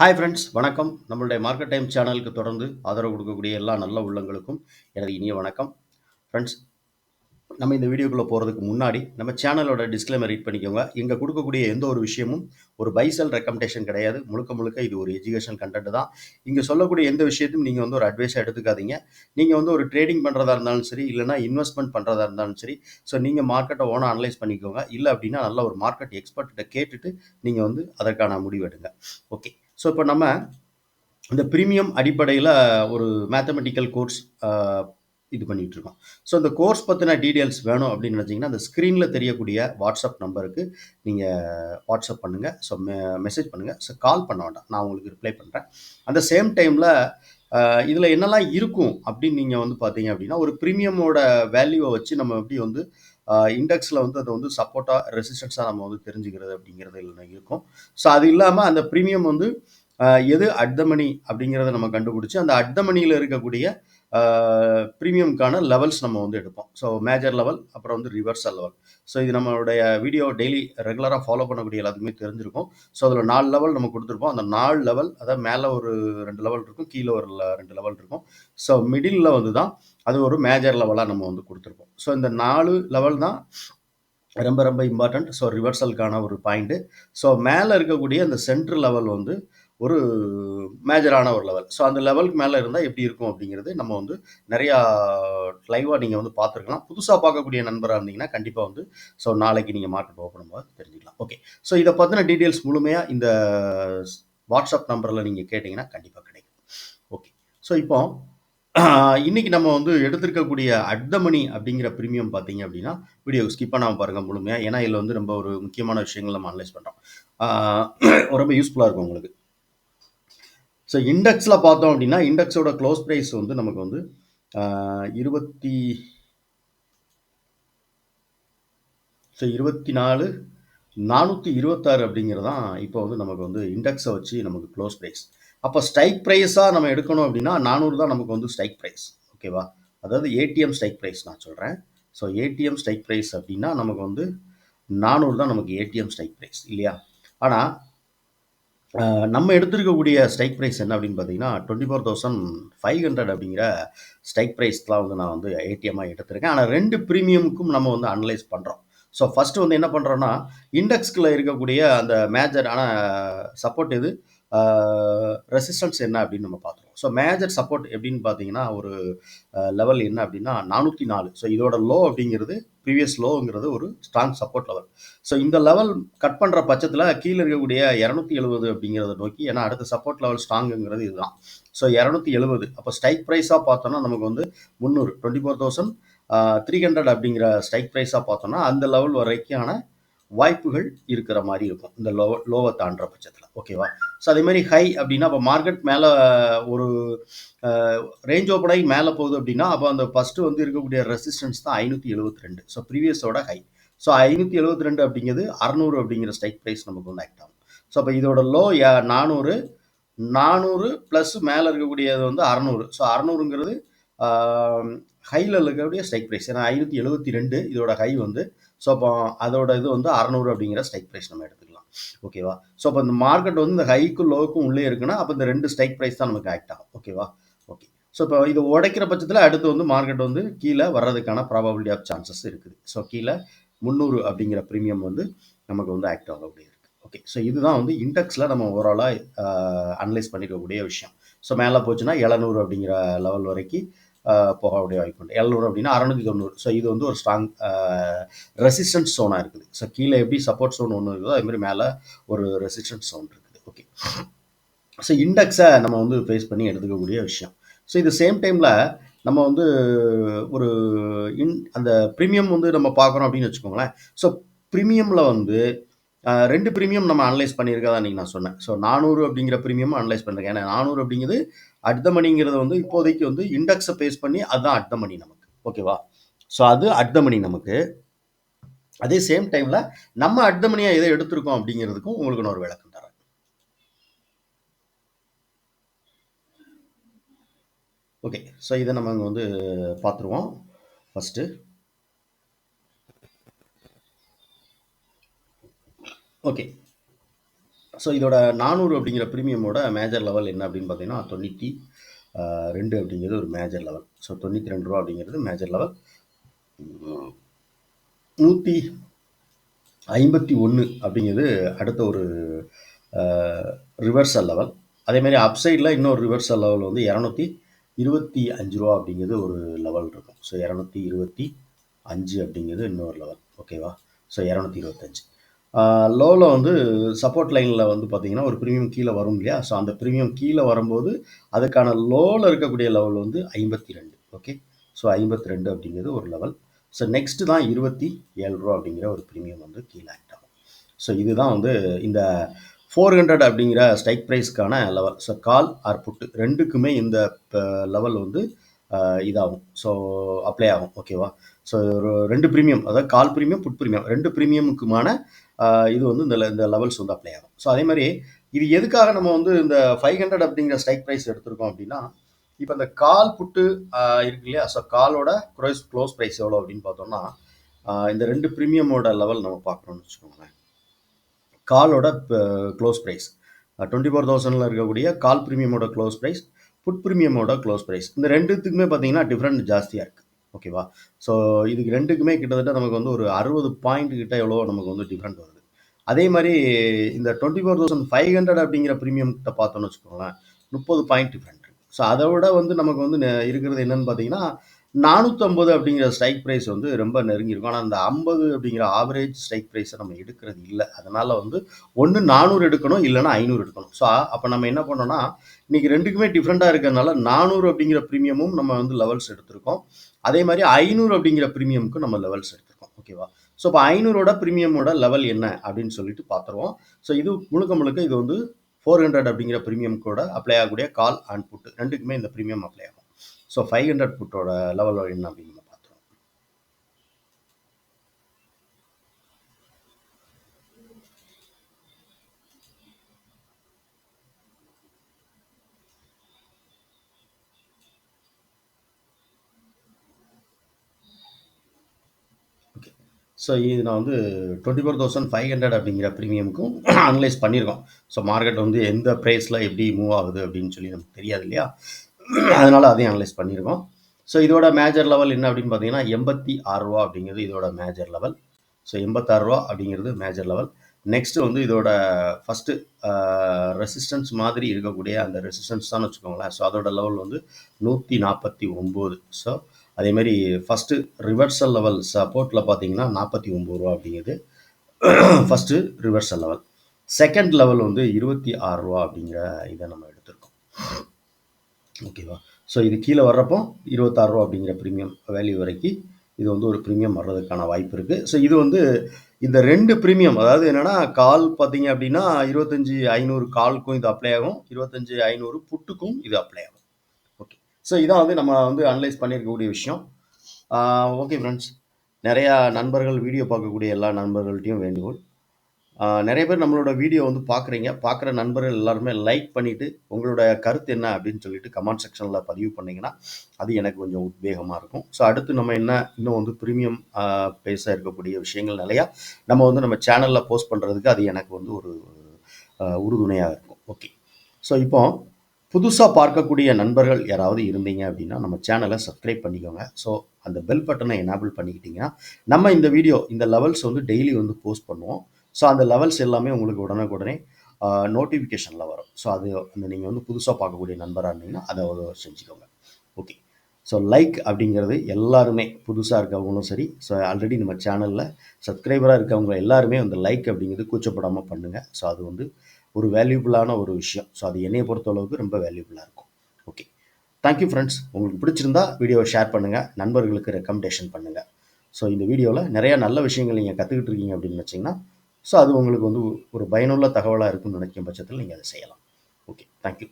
Hi friends வணக்கம். நம்மளுடைய market time சேனலுக்கு தொடர்ந்து ஆதரவு கொடுக்கக்கூடிய எல்லா நல்ல உள்ளங்களுக்கும் எனது இனிய வணக்கம். ஃப்ரெண்ட்ஸ் நம்ம இந்த வீடியோக்குள்ளே போகிறதுக்கு முன்னாடி நம்ம சேனலோட டிஸ்க்ளைமர் ரீட் பண்ணிக்கோங்க. இங்கே கொடுக்கக்கூடிய எந்த ஒரு விஷயமும் ஒரு பைசல் ரெக்கமெண்டேஷன் கிடையாது. முழுக்க முழுக்க இது ஒரு எஜுகேஷன் கண்டென்ட் தான். இங்கே சொல்லக்கூடிய எந்த விஷயத்தையும் நீங்கள் வந்து ஒரு அட்வைஸாக எடுத்துக்காதீங்க. நீங்கள் வந்து ஒரு ட்ரேடிங் பண்ணுறதா இருந்தாலும் சரி இல்லைனா இன்வெஸ்ட்மெண்ட் பண்ணுறதா இருந்தாலும் சரி ஸோ நீங்கள் மார்க்கெட்டை ஓனாக அனலைஸ் பண்ணிக்கோங்க. இல்லை அப்படின்னா நல்ல ஒரு மார்க்கெட் எக்ஸ்பர்ட்டை கேட்டுட்டு நீங்கள் வந்து அதற்கான முடிவெடுங்க ஓகே ஸோ இப்போ நம்ம இந்த ப்ரீமியம் அடிப்படையில் ஒரு மேத்தமெட்டிக்கல் கோர்ஸ் இது பண்ணிகிட்ருக்கோம் ஸோ இந்த கோர்ஸ் பற்றின டீட்டெயில்ஸ் வேணும் அப்படின்னு நினச்சிங்கன்னா அந்த ஸ்க்ரீனில் தெரியக்கூடிய வாட்ஸ்அப் நம்பருக்கு நீங்கள் வாட்ஸ்அப் பண்ணுங்கள் ஸோ மெ மெசேஜ் பண்ணுங்கள் ஸோ கால் பண்ண வேண்டாம். நான் உங்களுக்கு ரிப்ளை பண்ணுறேன் அந்த சேம் டைமில் இதில் என்னெல்லாம் இருக்கும் அப்படின்னு நீங்கள் வந்து பார்த்தீங்க அப்படின்னா ஒரு ப்ரீமியமோட வேல்யூவை வச்சு நம்ம எப்படி வந்து இண்டெக்ஸில் வந்து அதை வந்து சப்போர்ட்டாக ரெசிஸ்டன்ஸாக நம்ம வந்து தெரிஞ்சுக்கிறது அப்படிங்கிறது இல்லை இருக்கும். ஸோ அது இல்லாமல் அந்த ப்ரீமியம் வந்து எது அட்தமணி அப்படிங்கிறத நம்ம கண்டுபிடிச்சி அந்த அட்தமணியில் இருக்கக்கூடிய ப்ரீமியம்க்கான லெவல்ஸ் நம்ம வந்து எடுப்போம். ஸோ மேஜர் லெவல் அப்புறம் வந்து ரிவர்சல் லெவல் ஸோ இது நம்மளுடைய வீடியோ டெய்லி ரெகுலராக ஃபாலோ பண்ணக்கூடிய எல்லாத்துக்குமே தெரிஞ்சிருக்கும். ஸோ அதில் நாலு லெவல் நம்ம கொடுத்துருப்போம். அந்த நாலு லெவல் அதாவது மேலே ஒரு ரெண்டு லெவல் இருக்கும் கீழே ஒரு ரெண்டு லெவல் இருக்கும். ஸோ மிடில் வந்து தான் அது ஒரு மேஜர் லெவலாக நம்ம வந்து கொடுத்துருப்போம். ஸோ இந்த நாலு லெவல் தான் ரொம்ப ரொம்ப இம்பார்ட்டண்ட் ஸோ ரிவர்சலுக்கான ஒரு பாயிண்ட்டு ஸோ மேலே இருக்கக்கூடிய அந்த சென்ட்ரு லெவல் வந்து ஒரு மேஜரான ஒரு லெவல் ஸோ அந்த லெவலுக்கு மேலே இருந்தால் எப்படி இருக்கும் அப்படிங்கிறது நம்ம வந்து நிறையா லைவாக நீங்கள் வந்து பார்த்துருக்கலாம். புதுசாக பார்க்கக்கூடிய நண்பராக இருந்தீங்கன்னா கண்டிப்பாக வந்து ஸோ நாளைக்கு நீங்கள் மார்க்கெட் ஓப்பன் பண்ணும்போது தெரிஞ்சுக்கலாம். ஓகே ஸோ இதை பற்றின டீட்டெயில்ஸ் முழுமையாக இந்த வாட்ஸ்அப் நம்பரில் நீங்கள் கேட்டிங்கன்னா கண்டிப்பாக கிடைக்கும். ஓகே ஸோ இப்போ இன்னைக்கு நம்ம வந்து எடுத்திருக்கக்கூடிய அட்தமணி அப்படிங்கிற ப்ரீமியம் பார்த்தீங்க அப்படின்னா வீடியோ ஸ்கிப் பண்ணாமல் பாருங்கள் முழுமையாக ஏன்னா இதில் வந்து ரொம்ப ஒரு முக்கியமான விஷயங்கள் நம்ம அனலைஸ் பண்ணுறோம் ரொம்ப யூஸ்ஃபுல்லாக இருக்கும் உங்களுக்கு. ஸோ இண்டெக்ஸில் பார்த்தோம் அப்படின்னா இண்டெக்ஸோட க்ளோஸ் ப்ரைஸ் வந்து நமக்கு வந்து இருபத்தி ஸோ இருபத்தி நாலு நானூற்றி இருபத்தாறு அப்படிங்கிறது தான் இப்போ வந்து நமக்கு வந்து இண்டெக்ஸை வச்சு நமக்கு க்ளோஸ் ப்ரைஸ் அப்போ ஸ்ட்ரைக் ப்ரைஸாக நம்ம எடுக்கணும் அப்படின்னா நானூறு தான் நமக்கு வந்து ஸ்ட்ரைக் ப்ரைஸ் ஓகேவா அதாவது ஏடிஎம் ஸ்ட்ரைக் ப்ரைஸ் நான் சொல்கிறேன் ஸோ ஏடிஎம் ஸ்ட்ரைக் ப்ரைஸ் அப்படின்னா நமக்கு வந்து நானூறு தான் நமக்கு ஏடிஎம் ஸ்ட்ரைக் ப்ரைஸ் இல்லையா? ஆனால் நம்ம எடுத்திருக்கக்கூடிய ஸ்ட்ரைக் ப்ரைஸ் என்ன அப்படின்னு பார்த்தீங்கன்னா twenty four thousand five hundred அப்படிங்கிற ஸ்ட்ரைக் ப்ரைஸ்லாம் வந்து நான் வந்து ஏடிஎம்மாக எடுத்திருக்கேன். ஆனால் ரெண்டு ப்ரீமியமுக்கும் நம்ம வந்து அனலைஸ் பண்ணுறோம் ஸோ ஃபஸ்ட்டு வந்து என்ன பண்ணுறோன்னா இண்டெக்ஸ்கில் இருக்கக்கூடிய அந்த மேஜரான சப்போர்ட் எது? ரெசிஸ்டன்ஸ் என்ன அப்படின்னு நம்ம பார்த்துருவோம். ஸோ மேஜர் சப்போர்ட் எப்படின்னு பார்த்தீங்கன்னா ஒரு லெவல் என்ன அப்படின்னா நானூற்றி நாலு. ஸோ இதோட லோ அப்படிங்கிறது ப்ரீவியஸ் லோங்கிறது ஒரு ஸ்ட்ராங் சப்போர்ட் லெவல் ஸோ இந்த லெவல் கட் பண்ணுற பட்சத்தில் கீழே இருக்கக்கூடிய இரநூத்தி எழுபது அப்படிங்கிறத நோக்கி ஏன்னா அடுத்த சப்போர்ட் லெவல் ஸ்ட்ராங்குங்கிறது இதுதான். ஸோ இரநூத்தி எழுபது அப்போ ஸ்ட்ரைக் ப்ரைஸாக பார்த்தோன்னா நமக்கு வந்து முந்நூறு. Twenty four thousand three hundred அப்படிங்கிற ஸ்ட்ரைக் ப்ரைஸாக பார்த்தோன்னா அந்த லெவல் வரைக்கான வாய்ப்புகள் இருக்கிற மாதிரி இருக்கும் இந்த லோ லோவை தாண்டுற பட்சத்தில். ஓகேவா ஸோ அதே மாதிரி ஹை அப்படின்னா இப்போ மார்க்கெட் மேலே ஒரு ரேஞ்ச் ஓப்பன் ஆகி மேலே போகுது அப்படின்னா அப்போ அந்த ஃபஸ்ட்டு வந்து இருக்கக்கூடிய ரெசிஸ்டன்ஸ் தான் ஐநூற்றி எழுபத்தி ரெண்டு. ஸோ ப்ரீவியஸோட ஹை ஸோ ஐநூற்றி எழுபத்தி ரெண்டு அப்படிங்கிறது அறநூறு அப்படிங்கிற ஸ்ட்ரைக் ப்ரைஸ் நமக்கு வந்து ஆக்ட் ஆகும். ஸோ அப்போ இதோட லோ நானூறு நானூறு ப்ளஸ் மேலே இருக்கக்கூடியது வந்து அறநூறு. ஸோ அறநூறுங்கிறது ஹையில் இருக்கக்கூடிய ஸ்ட்ரைக் ப்ரைஸ் ஏன்னா ஐநூற்றி எழுபத்தி ரெண்டு இதோட ஹை வந்து ஸோ அப்போ அதோட இது வந்து அறநூறு அப்படிங்கிற ஸ்ட்ரைக் ப்ரைஸ் நம்ம எடுத்துக்கலாம். ஓகேவா ஸோ அப்போ இந்த மார்க்கெட் வந்து இந்த ஹைக்கும் லோவுக்கும் உள்ளே இருக்குன்னா அப்போ இந்த ரெண்டு ஸ்ட்ரைக் ப்ரைஸ் தான் நமக்கு ஆக்ட் ஆகும். ஓகேவா ஓகே ஸோ இப்போ இது உடைக்கிற பட்சத்தில் அடுத்து வந்து மார்க்கெட் வந்து கீழே வர்றதுக்கான ப்ராபபிலிட்டி ஆஃப் சான்சஸ் இருக்குது. ஸோ கீழே முந்நூறு அப்படிங்கிற ப்ரீமியம் வந்து நமக்கு வந்து ஆக்ட் ஆகக்கூடிய இருக்குது ஓகே ஸோ இதுதான் வந்து இண்டெக்ஸில் நம்ம ஓவராலாக அனலைஸ் பண்ணிக்கக்கூடிய விஷயம். ஸோ மேலே போச்சுன்னா எழுநூறு அப்படிங்கிற லெவல் வரைக்கும் போகக்கூடிய வாய்ப்பு உண்டு. எழுநூறு அப்படின்னா அறநூற்றி தொண்ணூறு. ஸோ இது வந்து ஒரு ஸ்ட்ராங் ரெசிஸ்டன்ஸ் சோனாக இருக்குது. ஸோ கீழே எப்படி சப்போர்ட் சோன் ஒன்று இருக்குதோ அதுமாதிரி மேலே ஒரு ரெசிஸ்டன்ஸ் சோன் இருக்குது. ஓகே ஸோ இண்டெக்ஸை நம்ம வந்து ஃபேஸ் பண்ணி எடுத்துக்கக்கூடிய விஷயம். ஸோ இது சேம் டைமில் நம்ம வந்து ஒரு இன் அந்த ப்ரீமியம் வந்து நம்ம பார்க்குறோம் அப்படின்னு வச்சுக்கோங்களேன். ஸோ ப்ரீமியமில் வந்து ரெண்டு ப்ரீமியம் நம்ம அனலைஸ் பண்ணியிருக்கதா நீங்கள் நான் சொன்னேன். ஸோ நானூறு அப்படிங்கிற ப்ரீமியம் அனலைஸ் பண்ணிருக்கேன் ஏன்னா நானூறு அப்படிங்கிறது அட் த மணிங்கிறது வந்து இப்போதைக்கு வந்து இண்டெக்ஸை பேஸ் பண்ணி அதுதான் அட் த மணி நமக்கு. ஓகேவா ஸோ அது அட் த மணி நமக்கு. அதே சேம் டைமில் நம்ம அட் த மணியாக எதை எடுத்திருக்கோம் அப்படிங்கிறதுக்கும் உங்களுக்கு நான் ஒரு விளக்கம் தரேன். ஓகே ஸோ இதை நம்ம அங்கே வந்து பார்த்துருவோம். ஃபஸ்ட்டு ஓகே ஸோ இதோட நானூறு அப்படிங்கிற ப்ரீமியமோட மேஜர் லெவல் என்ன அப்படின்னு பார்த்தீங்கன்னா தொண்ணூற்றி ரெண்டு அப்படிங்கிறது ஒரு மேஜர் லெவல் ஸோ தொண்ணூற்றி ரெண்டு ரூபா அப்படிங்கிறது மேஜர் லெவல் நூற்றி ஐம்பத்தி ஒன்று அப்படிங்கிறது அடுத்த ஒரு ரிவர்சல் லெவல் அதேமாதிரி அப்சைடில் இன்னொரு ரிவர்சல் லெவல் வந்து இரநூத்தி இருபத்தி அஞ்சு ரூபா அப்படிங்கிறது ஒரு லெவல் இருக்கும். ஸோ இரநூத்தி இருபத்தி அஞ்சு அப்படிங்கிறது இன்னொரு லெவல் ஓகேவா ஸோ இரநூத்தி இருபத்தஞ்சு லோவில் வந்து சப்போர்ட் லைனில் வந்து பார்த்தீங்கன்னா ஒரு ப்ரீமியம் கீழே வரும் இல்லையா? ஸோ அந்த ப்ரீமியம் கீழே வரும்போது அதுக்கான லோவில் இருக்கக்கூடிய லெவல் வந்து ஐம்பத்தி ரெண்டு ஓகே ஸோ ஐம்பத்தி ரெண்டு அப்படிங்கிறது ஒரு லெவல் ஸோ நெக்ஸ்ட்டு தான் இருபத்தி ஏழு ரூபா அப்படிங்கிற ஒரு ப்ரீமியம் வந்து கீழே ஆக்ட் ஆகும். ஸோ இதுதான் வந்து இந்த ஃபோர் ஹண்ட்ரட் அப்படிங்கிற strike ப்ரைஸ்க்கான level so call or put ரெண்டுக்குமே இந்த லெவல் வந்து இதாகும். ஸோ அப்ளை ஆகும் ஓகேவா ஸோ ஒரு ரெண்டு ப்ரீமியம் அதாவது கால் ப்ரீமியம் புட் ப்ரீமியம் ரெண்டு ப்ரீமியமுக்குமான இது வந்து இந்த இந்த லெவல்ஸ் வந்து அப்ளை ஆகும். ஸோ அதே மாதிரி இது எதுக்காக நம்ம வந்து இந்த ஃபைவ் ஹண்ட்ரட் அப்படிங்கிற ஸ்ட்ரைக் ப்ரைஸ் எடுத்திருக்கோம் அப்படின்னா இப்போ இந்த கால் புட்டு இருக்கு இல்லையா? ஸோ காலோட க்ரோஸ் க்ளோஸ் ப்ரைஸ் எவ்வளோ அப்படின்னு பார்த்தோம்னா இந்த ரெண்டு ப்ரீமியமோட லெவல் நம்ம பார்க்குறோம்னு வச்சுக்கோங்களேன். காலோட க்ளோஸ் ப்ரைஸ் டுவெண்ட்டி ஃபோர் தௌசண்டில் இருக்கக்கூடிய கால் ப்ரீமியமோட க்ளோஸ் ப்ரைஸ் புட் ப்ரீமியமோட க்ளோஸ் ப்ரைஸ் இந்த ரெண்டுத்துக்குமே பார்த்தீங்கன்னா டிஃப்ரெண்ட் ஜாஸ்தியாக இருக்குது ஓகேவா? ஸோ இதுக்கு ரெண்டுக்குமே கிட்டத்தட்ட நமக்கு வந்து ஒரு அறுபது பாயிண்ட் கிட்ட எவ்வளோ நமக்கு வந்து டிஃப்ரெண்ட் வருது. அதே மாதிரி இந்த twenty four thousand five hundred அப்படிங்கிற ப்ரீமியம் கிட்ட பார்த்தோன்னு வச்சுக்கோங்களேன் முப்பது பாயிண்ட் டிஃப்ரெண்ட் ஸோ அதை விட வந்து நமக்கு வந்து இருக்கிறது என்னன்னு பார்த்தீங்கன்னா நானூற்றம்பது அப்படிங்கிற ஸ்ட்ரைக் ப்ரைஸ் வந்து ரொம்ப நெருங்கியிருக்கும் ஆனால் அந்த ஐம்பது அப்படிங்கிற ஆவரேஜ் ஸ்ட்ரைக் ப்ரைஸை நம்ம எடுக்கிறது இல்லை. அதனால் வந்து ஒன்று நானூறு எடுக்கணும் இல்லைனா ஐநூறு எடுக்கணும். ஸோ அப்போ நம்ம என்ன பண்ணோம்னா இன்றைக்கி ரெண்டுக்குமே டிஃப்ரெண்ட்டாக இருக்கிறதுனால நானூறு அப்படிங்கிற ப்ரீமியமும் நம்ம வந்து லெவல்ஸ் எடுத்திருக்கோம். அதே மாதிரி ஐநூறு அப்படிங்கிற ப்ரீமியமுக்கு நம்ம லெவல்ஸ் எடுத்திருக்கோம். ஓகேவா ஸோ இப்போ ஐநூறோட ப்ரீமியமோட லெவல் என்ன அப்படின்னு சொல்லிட்டு பார்த்துருவோம். ஸோ இது முழுக்க முழுக்க இது வந்து ஃபோர் ஹண்ட்ரட் அப்படிங்கிற ப்ரீமியம் கூட அப்ளை ஆகக்கூடிய கால் அண்ட் புட்டு ரெண்டுக்குமே இந்த ப்ரீமியம் அப்ளை ஆகும். ஸோ ஃபைவ் ஹண்ட்ரட் புட்டோட லெவல் என்ன அப்படின்னு நம்ம பார்த்துருவோம் ஓகே ஸோ இது நான் வந்து twenty four thousand five hundred அப்படிங்கிற ப்ரீமியமுக்கும் அனலைஸ் பண்ணியிருக்கோம். ஸோ மார்க்கெட் வந்து எந்த ப்ரைஸில் எப்படி மூவ் ஆகுது அப்படின்னு சொல்லி நமக்கு தெரியாது இல்லையா? அதனால் அதையும் அனலைஸ் பண்ணியிருக்கோம். ஸோ இதோட மேஜர் லெவல் என்ன அப்படின்னு பார்த்தீங்கன்னா எண்பத்தி ஆறு ரூபா அப்படிங்கிறது இதோட மேஜர் லெவல் ஸோ எண்பத்தாறு ரூபா அப்படிங்கிறது மேஜர் லெவல் நெக்ஸ்ட்டு வந்து இதோட ஃபஸ்ட்டு ரெசிஸ்டன்ஸ் மாதிரி இருக்கக்கூடிய அந்த ரெசிஸ்டன்ஸ் தான் வச்சுக்கோங்களேன். ஸோ அதோட லெவல் வந்து நூற்றி நாற்பத்தி ஒம்பது. ஸோ அதேமாதிரி ஃபஸ்ட்டு ரிவர்சல் லெவல் சப்போர்ட்டில் பார்த்தீங்கன்னா நாற்பத்தி ஒம்பது ரூபா அப்படிங்கிறது first reversal level second level வந்து இருபத்தி ஆறு ரூபா அப்படிங்கிற இதை நம்ம எடுத்திருக்கோம். ஓகேவா ஸோ இது கீழே வர்றப்போ இருபத்தாறு ரூபா அப்படிங்கிற ப்ரீமியம் வேல்யூ வரைக்கும் இது வந்து ஒரு ப்ரீமியம் வர்றதுக்கான வாய்ப்பு இருக்குது ஸோ இது வந்து இந்த ரெண்டு ப்ரீமியம் அதாவது என்னென்னா கால் பார்த்தீங்க அப்படின்னா இருபத்தஞ்சி ஐநூறு காலுக்கும் இது அப்ளை ஆகும். இருபத்தஞ்சி ஐநூறு புட்டுக்கும் இது அப்ளை ஆகும். ஸோ இதான் வந்து நம்ம வந்து அனலைஸ் பண்ணியிருக்கக்கூடிய விஷயம். ஓகே ஃப்ரெண்ட்ஸ் நிறையா நண்பர்கள் வீடியோ பார்க்கக்கூடிய எல்லா நண்பர்கள்ட்டையும் வேண்டுகோள். நிறைய பேர் நம்மளோட வீடியோ வந்து பார்க்குறீங்க. பார்க்குற நண்பர்கள் எல்லாருமே லைக் பண்ணிவிட்டு உங்களோட கருத்து என்ன அப்படின்னு சொல்லிட்டு கமெண்ட் செக்ஷனில் பதிவு பண்ணிங்கன்னா அது எனக்கு கொஞ்சம் உத்வேகமாக இருக்கும். ஸோ அடுத்து நம்ம என்ன இன்னும் வந்து ப்ரீமியம் பேச இருக்கக்கூடிய விஷயங்கள் நிறையா நம்ம வந்து நம்ம சேனலில் போஸ்ட் பண்ணுறதுக்கு அது எனக்கு வந்து ஒரு உறுதுணையாக இருக்கும். ஓகே ஸோ இப்போ புதுசாக பார்க்கக்கூடிய நண்பர்கள் யாராவது இருந்தீங்க அப்படின்னா நம்ம சேனலை சப்ஸ்கிரைப் பண்ணிக்கோங்க. ஸோ அந்த பெல் பட்டனை எனேபிள் பண்ணிக்கிட்டிங்கன்னா நம்ம இந்த வீடியோ இந்த லெவல்ஸ் வந்து டெய்லி வந்து போஸ்ட் பண்ணுவோம். ஸோ அந்த லெவல்ஸ் எல்லாமே உங்களுக்கு உடனுக்குடனே நோட்டிஃபிகேஷனில் வரும். ஸோ அது அந்த நீங்கள் வந்து புதுசாக பார்க்கக்கூடிய நண்பராக இருந்தீங்கன்னா அதை செஞ்சுக்கோங்க. ஓகே ஸோ லைக் அப்படிங்கிறது எல்லாருமே புதுசாக இருக்கவங்களும் சரி. ஸோ ஆல்ரெடி நம்ம சேனலில் சப்ஸ்கிரைபராக இருக்கவங்க எல்லாருமே அந்த லைக் அப்படிங்கிறது கூச்சப்படாமல் பண்ணுங்கள் ஸோ அது வந்து ஒரு வேல்யூபுளான ஒரு விஷயம். ஸோ அது என்னையை பொறுத்தளவுக்கு ரொம்ப வேல்யூபுளாக இருக்கும். ஓகே தேங்க்யூ ஃப்ரெண்ட்ஸ் உங்களுக்கு பிடிச்சிருந்தா வீடியோவை ஷேர் பண்ணுங்கள் நண்பர்களுக்கு ரெக்கமெண்டேஷன் பண்ணுங்கள் ஸோ இந்த வீடியோவில் நிறையா நல்ல விஷயங்கள் நீங்கள் கற்றுக்கிட்டு இருக்கீங்க அப்படின்னு வச்சிங்கன்னா ஸோ அது உங்களுக்கு வந்து ஒரு பயனுள்ள தகவலாக இருக்குன்னு நினைக்கும் பட்சத்தில் நீங்கள் அதை செய்யலாம். Okay thank you